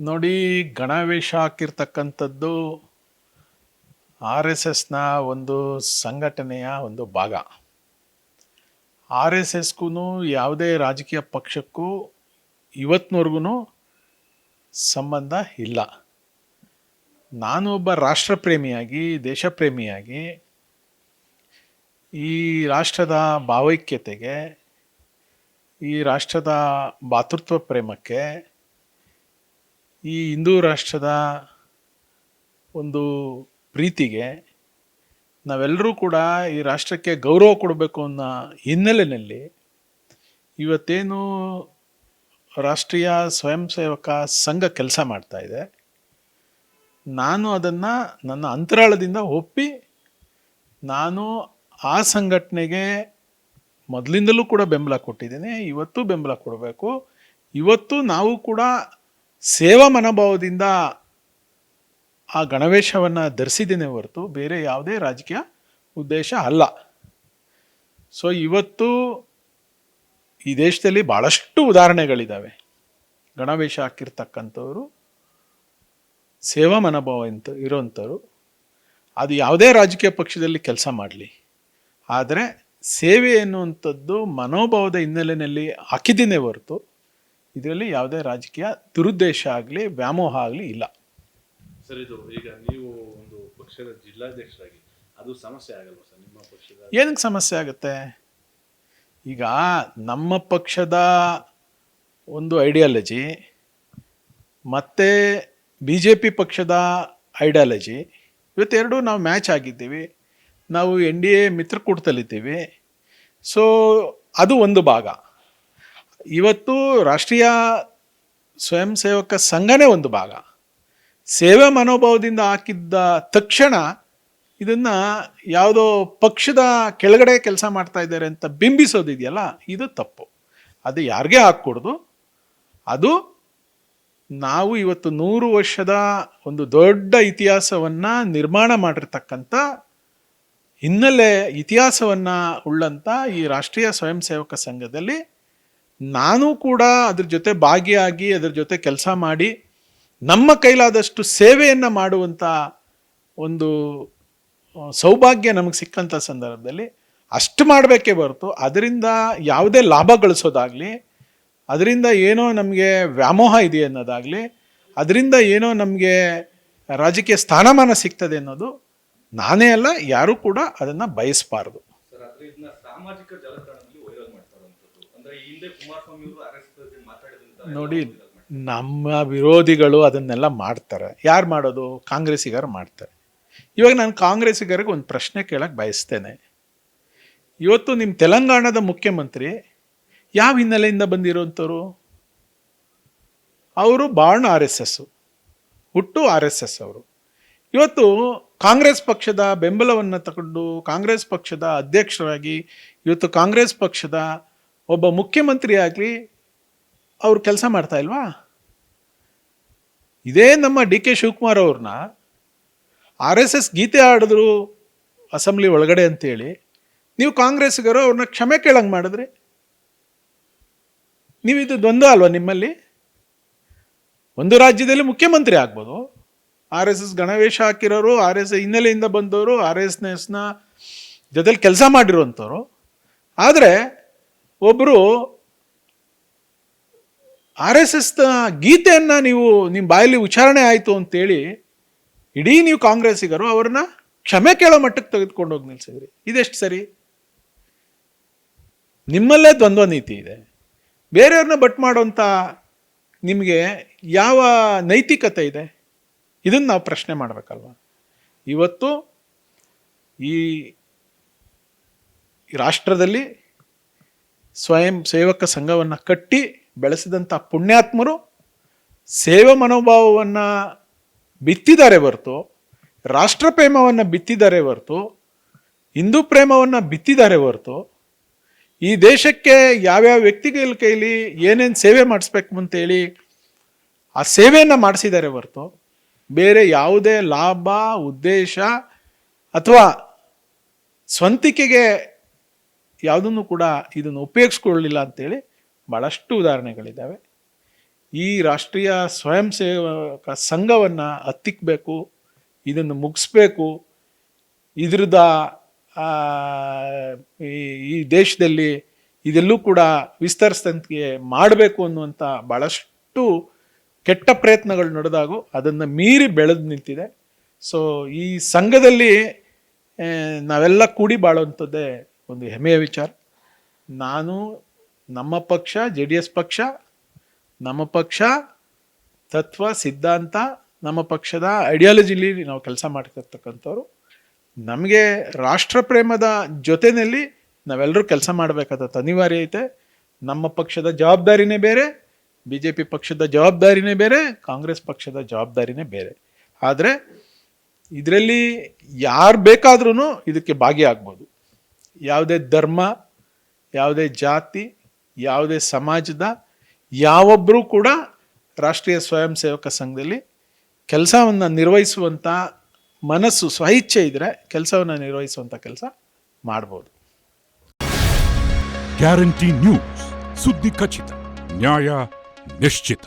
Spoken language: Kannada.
ನೋಡಿ ಗಣವೇಷ ಹಾಕಿರ್ತಕ್ಕಂಥದ್ದು ಆರ್ ಎಸ್ ಎಸ್ನ ಒಂದು ಸಂಘಟನೆಯ ಒಂದು ಭಾಗ. ಆರ್ ಎಸ್ ಎಸ್ಗೂ ಯಾವುದೇ ರಾಜಕೀಯ ಪಕ್ಷಕ್ಕೂ ಇವತ್ತಿನವರೆಗೂ ಸಂಬಂಧ ಇಲ್ಲ. ನಾನು ಒಬ್ಬ ರಾಷ್ಟ್ರಪ್ರೇಮಿಯಾಗಿ, ದೇಶಪ್ರೇಮಿಯಾಗಿ ಈ ರಾಷ್ಟ್ರದ ಭಾವೈಕ್ಯತೆಗೆ, ಈ ರಾಷ್ಟ್ರದ ಭಾತೃತ್ವ ಪ್ರೇಮಕ್ಕೆ ಈ ಹಿಂದೂ ರಾಷ್ಟ್ರದ ಒಂದು ಪ್ರೀತಿಗೆ ನಾವೆಲ್ಲರೂ ಕೂಡ ಈ ರಾಷ್ಟ್ರಕ್ಕೆ ಗೌರವ ಕೊಡಬೇಕು ಅನ್ನೋ ಹಿನ್ನೆಲೆಯಲ್ಲಿ ಇವತ್ತೇನು ರಾಷ್ಟ್ರೀಯ ಸ್ವಯಂ ಸೇವಕ ಸಂಘ ಕೆಲಸ ಮಾಡ್ತಾ ಇದೆ. ನಾನು ಅದನ್ನು ನನ್ನ ಅಂತರಾಳದಿಂದ ಒಪ್ಪಿ ನಾನು ಆ ಸಂಘಟನೆಗೆ ಮೊದಲಿಂದಲೂ ಕೂಡ ಬೆಂಬಲ ಕೊಟ್ಟಿದ್ದೀನಿ, ಇವತ್ತು ಬೆಂಬಲ ಕೊಡಬೇಕು, ಇವತ್ತು ನಾವು ಕೂಡ ಸೇವಾ ಮನೋಭಾವದಿಂದ ಆ ಗಣವೇಶವನ್ನು ಧರಿಸಿದ್ದೇನೆ ಹೊರತು ಬೇರೆ ಯಾವುದೇ ರಾಜಕೀಯ ಉದ್ದೇಶ ಅಲ್ಲ. ಸೊ ಇವತ್ತು ಈ ದೇಶದಲ್ಲಿ ಭಾಳಷ್ಟು ಉದಾಹರಣೆಗಳಿದ್ದಾವೆ ಗಣವೇಶ ಹಾಕಿರ್ತಕ್ಕಂಥವ್ರು ಸೇವಾ ಮನೋಭಾವ ಅಂತ ಇರೋವಂಥವ್ರು ಅದು ಯಾವುದೇ ರಾಜಕೀಯ ಪಕ್ಷದಲ್ಲಿ ಕೆಲಸ ಮಾಡಲಿ. ಆದರೆ ಸೇವೆ ಎನ್ನುವಂಥದ್ದು ಮನೋಭಾವದ ಹಿನ್ನೆಲೆಯಲ್ಲಿ ಹಾಕಿದ್ದೇನೆ ಹೊರತು ಇದರಲ್ಲಿ ಯಾವುದೇ ರಾಜಕೀಯ ದುರುದ್ದೇಶ ಆಗಲಿ ವ್ಯಾಮೋಹ ಆಗಲಿ ಇಲ್ಲ. ಸರ್ ಇದು ಈಗ ನೀವು ಒಂದು ಪಕ್ಷದ ಜಿಲ್ಲಾಧ್ಯಕ್ಷರಾಗಿ ಅದು ಸಮಸ್ಯೆ ಆಗಲ್ವಾ ಸರ್ ನಿಮ್ಮ ಪಕ್ಷದ? ಏನಕ್ಕೆ ಸಮಸ್ಯೆ ಆಗುತ್ತೆ? ಈಗ ನಮ್ಮ ಪಕ್ಷದ ಒಂದು ಐಡಿಯಾಲಜಿ ಮತ್ತು ಬಿ ಜೆ ಪಿ ಪಕ್ಷದ ಐಡಿಯಾಲಜಿ ಇವತ್ತೆರಡು ನಾವು ಮ್ಯಾಚ್ ಆಗಿದ್ದೀವಿ. ನಾವು ಎನ್ ಡಿ ಎ ಮಿತ್ರಕೂಟದಲ್ಲಿದ್ದೀವಿ. ಸೊ ಅದು ಒಂದು ಭಾಗ. ಇವತ್ತು ರಾಷ್ಟ್ರೀಯ ಸ್ವಯಂ ಸೇವಕ ಸಂಘನೇ ಒಂದು ಭಾಗ. ಸೇವೆ ಮನೋಭಾವದಿಂದ ಹಾಕಿದ್ದ ತಕ್ಷಣ ಇದನ್ನು ಯಾವುದೋ ಪಕ್ಷದ ಕೆಳಗಡೆ ಕೆಲಸ ಮಾಡ್ತಾ ಇದ್ದಾರೆ ಅಂತ ಬಿಂಬಿಸೋದಿದೆಯಲ್ಲ ಇದು ತಪ್ಪು. ಅದು ಯಾರಿಗೆ ಹಾಕ್ಕೊಡ್ದು? ಅದು ನಾವು ಇವತ್ತು ನೂರು ವರ್ಷದ ಒಂದು ದೊಡ್ಡ ಇತಿಹಾಸವನ್ನು ನಿರ್ಮಾಣ ಮಾಡಿರ್ತಕ್ಕಂಥ ಹಿನ್ನೆಲೆ ಇತಿಹಾಸವನ್ನು ಉಳ್ಳಂಥ ಈ ರಾಷ್ಟ್ರೀಯ ಸ್ವಯಂ ಸೇವಕ ಸಂಘದಲ್ಲಿ ನಾನು ಕೂಡ ಅದ್ರ ಜೊತೆ ಭಾಗಿಯಾಗಿ, ಅದ್ರ ಜೊತೆ ಕೆಲಸ ಮಾಡಿ, ನಮ್ಮ ಕೈಲಾದಷ್ಟು ಸೇವೆಯನ್ನು ಮಾಡುವಂಥ ಒಂದು ಸೌಭಾಗ್ಯ ನಮಗೆ ಸಿಕ್ಕಂಥ ಸಂದರ್ಭದಲ್ಲಿ ಅಷ್ಟು ಮಾಡಬೇಕೇ ಹೊರತು ಅದರಿಂದ ಯಾವುದೇ ಲಾಭ ಗಳಿಸೋದಾಗಲಿ, ಅದರಿಂದ ಏನೋ ನಮಗೆ ವ್ಯಾಮೋಹ ಇದೆ ಅನ್ನೋದಾಗಲಿ, ಅದರಿಂದ ಏನೋ ನಮಗೆ ರಾಜಕೀಯ ಸ್ಥಾನಮಾನ ಸಿಗ್ತದೆ ಅನ್ನೋದು ನಾನೇ ಅಲ್ಲ, ಯಾರೂ ಕೂಡ ಅದನ್ನು ಬಯಸಬಾರ್ದು. ನೋಡಿ ನಮ್ಮ ವಿರೋಧಿಗಳು ಅದನ್ನೆಲ್ಲ ಮಾಡ್ತಾರೆ. ಯಾರು ಮಾಡೋದು? ಕಾಂಗ್ರೆಸ್ಸಿಗರು ಮಾಡ್ತಾರೆ. ಇವಾಗ ನಾನು ಕಾಂಗ್ರೆಸ್ಸಿಗರಿಗೆ ಒಂದು ಪ್ರಶ್ನೆ ಕೇಳಕ್ಕೆ ಬಯಸ್ತೇನೆ. ಇವತ್ತು ನಿಮ್ಮ ತೆಲಂಗಾಣದ ಮುಖ್ಯಮಂತ್ರಿ ಯಾವ ಹಿನ್ನೆಲೆಯಿಂದ ಬಂದಿರೋಂಥವ್ರು? ಅವರು ಬಾರ್ನ್ ಆರ್ ಎಸ್ ಎಸ್ಸು ಹುಟ್ಟು ಆರ್ ಎಸ್ ಎಸ್ ಅವರು. ಇವತ್ತು ಕಾಂಗ್ರೆಸ್ ಪಕ್ಷದ ಬೆಂಬಲವನ್ನು ತಗೊಂಡು ಕಾಂಗ್ರೆಸ್ ಪಕ್ಷದ ಅಧ್ಯಕ್ಷರಾಗಿ ಇವತ್ತು ಕಾಂಗ್ರೆಸ್ ಪಕ್ಷದ ಒಬ್ಬ ಮುಖ್ಯಮಂತ್ರಿ ಆಗಲಿ ಅವ್ರು ಕೆಲಸ ಮಾಡ್ತಾ ಇಲ್ವಾ? ಇದೇ ನಮ್ಮ ಡಿ ಕೆ ಶಿವಕುಮಾರ್ ಅವ್ರನ್ನ ಆರ್ ಎಸ್ ಎಸ್ ಗೀತೆ ಆಡಿದ್ರು ಅಸೆಂಬ್ಲಿ ಒಳಗಡೆ ಅಂತೇಳಿ, ನೀವು ಕಾಂಗ್ರೆಸ್ಗರು ಅವ್ರನ್ನ ಕ್ಷಮೆ ಕೇಳಂಗೆ ಮಾಡಿದ್ರಿ. ನೀವು ಇದು ದ್ವಂದ್ವ ಅಲ್ವಾ ನಿಮ್ಮಲ್ಲಿ? ಒಂದು ರಾಜ್ಯದಲ್ಲಿ ಮುಖ್ಯಮಂತ್ರಿ ಆಗ್ಬೋದು. ಆರ್ ಎಸ್ ಎಸ್ ಗಣವೇಶ ಹಾಕಿರೋರು, ಆರ್ ಎಸ್ ಹಿನ್ನೆಲೆಯಿಂದ ಬಂದವರು, ಆರ್ ಎಸ್ ಎಸ್ನ ಜೊತೆಲಿ ಕೆಲಸ ಮಾಡಿರುವಂಥವ್ರು. ಆದರೆ ಒಬ್ಬರು ಆರ್ ಎಸ್ ಎಸ್ನ ಗೀತೆಯನ್ನು ನೀವು ನಿಮ್ಮ ಬಾಯಲ್ಲಿ ಉಚ್ಚಾರಣೆ ಆಯಿತು ಅಂತೇಳಿ ಇಡೀ ನೀವು ಕಾಂಗ್ರೆಸ್ಸಿಗರು ಅವ್ರನ್ನ ಕ್ಷಮೆ ಕೇಳೋ ಮಟ್ಟಕ್ಕೆ ತೆಗೆದುಕೊಂಡು ಹೋಗಿ ನಿಲ್ಸಿದ್ರಿ. ಇದೆಷ್ಟು ಸರಿ? ನಿಮ್ಮಲ್ಲೇ ದ್ವಂದ್ವ ನೀತಿ ಇದೆ. ಬೇರೆಯವ್ರನ್ನ ಬಟ್ ಮಾಡೋಂಥ ನಿಮಗೆ ಯಾವ ನೈತಿಕತೆ ಇದೆ? ಇದನ್ನು ನಾವು ಪ್ರಶ್ನೆ ಮಾಡಬೇಕಲ್ವ? ಇವತ್ತು ಈ ರಾಷ್ಟ್ರದಲ್ಲಿ ಸ್ವಯಂ ಸೇವಕ ಸಂಘವನ್ನು ಕಟ್ಟಿ ಬೆಳೆಸಿದಂಥ ಪುಣ್ಯಾತ್ಮರು ಸೇವೆ ಮನೋಭಾವವನ್ನು ಬಿತ್ತಿದ್ದಾರೆ ಹೊರತು, ರಾಷ್ಟ್ರ ಪ್ರೇಮವನ್ನು ಬಿತ್ತಿದ್ದಾರೆ ಹೊರತು, ಹಿಂದೂ ಪ್ರೇಮವನ್ನು ಬಿತ್ತಿದ್ದಾರೆ ಹೊರತು, ಈ ದೇಶಕ್ಕೆ ಯಾವ್ಯಾವ ವ್ಯಕ್ತಿಗಳ ಕೈಲಿ ಏನೇನು ಸೇವೆ ಮಾಡಿಸ್ಬೇಕು ಅಂತೇಳಿ ಆ ಸೇವೆಯನ್ನು ಮಾಡಿಸಿದ್ದಾರೆ ಹೊರತು ಬೇರೆ ಯಾವುದೇ ಲಾಭ, ಉದ್ದೇಶ ಅಥವಾ ಸ್ವಂತಿಕೆಗೆ ಯಾವುದನ್ನು ಕೂಡ ಇದನ್ನು ಉಪಯೋಗಿಸ್ಕೊಳ್ಳಲಿಲ್ಲ ಅಂತೇಳಿ ಭಾಳಷ್ಟು ಉದಾಹರಣೆಗಳಿದ್ದಾವೆ. ಈ ರಾಷ್ಟ್ರೀಯ ಸ್ವಯಂ ಸೇವಕ ಸಂಘವನ್ನು ಹತ್ತಿಕ್ಕಬೇಕು ಇದನ್ನು ಮುಗಿಸ್ಬೇಕು. ಇದ್ರದ ಈ- ಈ ದೇಶದಲ್ಲಿ ಇದೆಲ್ಲೂ ಕೂಡ ವಿಸ್ತರಿಸಿದಂತೆ ಮಾಡಬೇಕು ಅನ್ನುವಂಥ ಭಾಳಷ್ಟು ಕೆಟ್ಟ ಪ್ರಯತ್ನಗಳು ನಡೆದಾಗೂ ಅದನ್ನು ಮೀರಿ ಬೆಳೆದು ನಿಂತಿದೆ. ಸೊ ಈ ಸಂಘದಲ್ಲಿ ನಾವೆಲ್ಲ ಕೂಡಿ ಬಾಳುವಂಥದ್ದೇ ಒಂದು ಹೆಮ್ಮೆಯ ವಿಚಾರ. ನಾನು ನಮ್ಮ ಪಕ್ಷ ಜೆ ಡಿ ಎಸ್ ಪಕ್ಷ, ನಮ್ಮ ಪಕ್ಷ, ತತ್ವ, ಸಿದ್ಧಾಂತ, ನಮ್ಮ ಪಕ್ಷದ ಐಡಿಯಾಲಜಿಲಿ ನಾವು ಕೆಲಸ ಮಾಡ್ತಿರ್ತಕ್ಕಂಥವ್ರು. ನಮಗೆ ರಾಷ್ಟ್ರ ಪ್ರೇಮದ ಜೊತೆಯಲ್ಲಿ ನಾವೆಲ್ಲರೂ ಕೆಲಸ ಮಾಡಬೇಕಾದ ಅನಿವಾರ್ಯ ಐತೆ. ನಮ್ಮ ಪಕ್ಷದ ಜವಾಬ್ದಾರಿನೇ ಬೇರೆ ಬಿ ಜೆ ಪಿ ಪಕ್ಷದ ಜವಾಬ್ದಾರಿನೇ ಬೇರೆ, ಕಾಂಗ್ರೆಸ್ ಪಕ್ಷದ ಜವಾಬ್ದಾರಿನೇ ಬೇರೆ. ಆದರೆ ಇದರಲ್ಲಿ ಯಾರು ಬೇಕಾದ್ರೂ ಇದಕ್ಕೆ ಭಾಗಿಯಾಗ್ಬೋದು. ಯಾವುದೇ ಧರ್ಮ, ಯಾವುದೇ ಜಾತಿ, ಯಾವುದೇ ಸಮಾಜದ ಯಾವೊಬ್ಬರೂ ಕೂಡ ರಾಷ್ಟ್ರೀಯ ಸ್ವಯಂ ಸೇವಕ ಸಂಘದಲ್ಲಿ ಕೆಲಸವನ್ನು ನಿರ್ವಹಿಸುವಂಥ ಮನಸ್ಸು, ಸ್ವಇಚ್ಛೆ ಇದ್ದರೆ ಕೆಲಸವನ್ನು ನಿರ್ವಹಿಸುವಂಥ ಕೆಲಸ ಮಾಡ್ಬೋದು. Guarantee news. ಸುದ್ದಿ ಖಚಿತ, ನ್ಯಾಯ ನಿಶ್ಚಿತ.